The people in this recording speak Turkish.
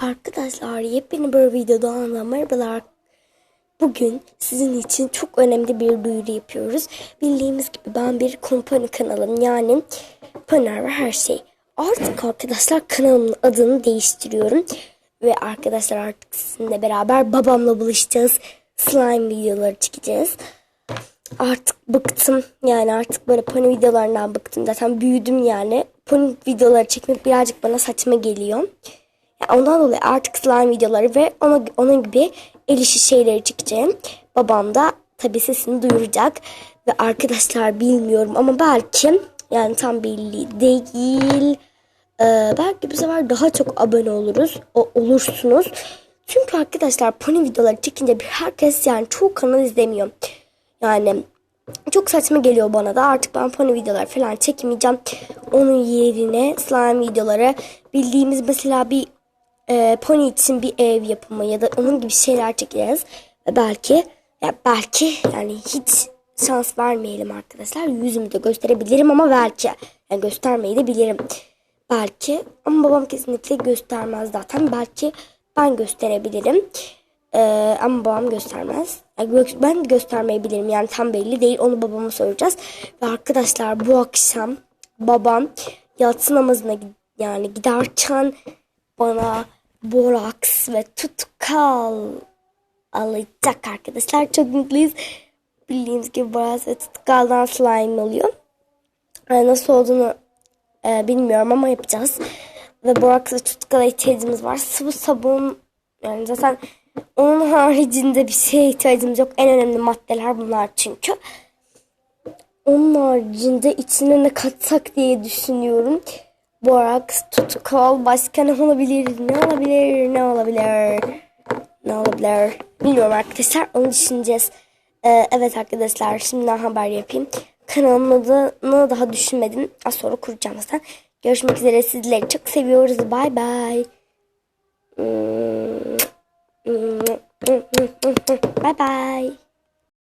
Arkadaşlar yepyeni bir videodan merhabalar. Bugün sizin için çok önemli bir duyuru yapıyoruz. Bildiğimiz gibi ben bir kompani kanalım yani Pınar ve her şey. Artık arkadaşlar kanalımın adını değiştiriyorum. Ve arkadaşlar artık sizinle beraber babamla buluşacağız. Slime videoları çekeceğiz. Artık bıktım yani artık böyle pony videolarından bıktım. Zaten büyüdüm yani. Pony videoları çekmek birazcık bana saçma geliyor. Ondan dolayı artık slime videoları ve ona, onun gibi el işi şeyleri çekeceğim. Babam da tabii sesini duyuracak. Ve arkadaşlar bilmiyorum ama belki yani tam belli değil. Ee, belki bu sefer daha çok abone oluruz. O, olursunuz. Çünkü arkadaşlar pony videoları çekince bir herkes yani çoğu kanal izlemiyor. Yani çok saçma geliyor bana da. Artık ben pony videoları falan çekmeyeceğim. Onun yerine slime videoları bildiğimiz mesela bir e, pony için bir ev yapımı ya da onun gibi şeyler çekeceğiz. Belki ya belki yani hiç şans vermeyelim arkadaşlar. Yüzümü de gösterebilirim ama belki yani göstermeyi de bilirim. Belki ama babam kesinlikle göstermez zaten. Belki ben gösterebilirim. Ee, ama babam göstermez. Yani ben göstermeyebilirim yani tam belli değil. Onu babama soracağız. Ve arkadaşlar bu akşam babam yatsı namazına yani giderken bana boraks ve tutkal alacak arkadaşlar. Çok mutluyuz. Bildiğiniz gibi boraks ve tutkaldan slime oluyor. Yani nasıl olduğunu e, bilmiyorum ama yapacağız. Ve boraks ve tutkala ihtiyacımız var. Sıvı sabun yani zaten onun haricinde bir şeye ihtiyacımız yok. En önemli maddeler bunlar çünkü. Onun haricinde içine ne katsak diye düşünüyorum. Borax tutkal başka ne olabilir? Ne olabilir? Ne olabilir? Ne olabilir? Bilmiyorum arkadaşlar. Onu düşüneceğiz. Ee, evet arkadaşlar şimdiden haber yapayım. Kanalımın adını daha düşünmedim. Az sonra kuracağım zaten. Görüşmek üzere. Sizleri çok seviyoruz. Bay bay. Hmm.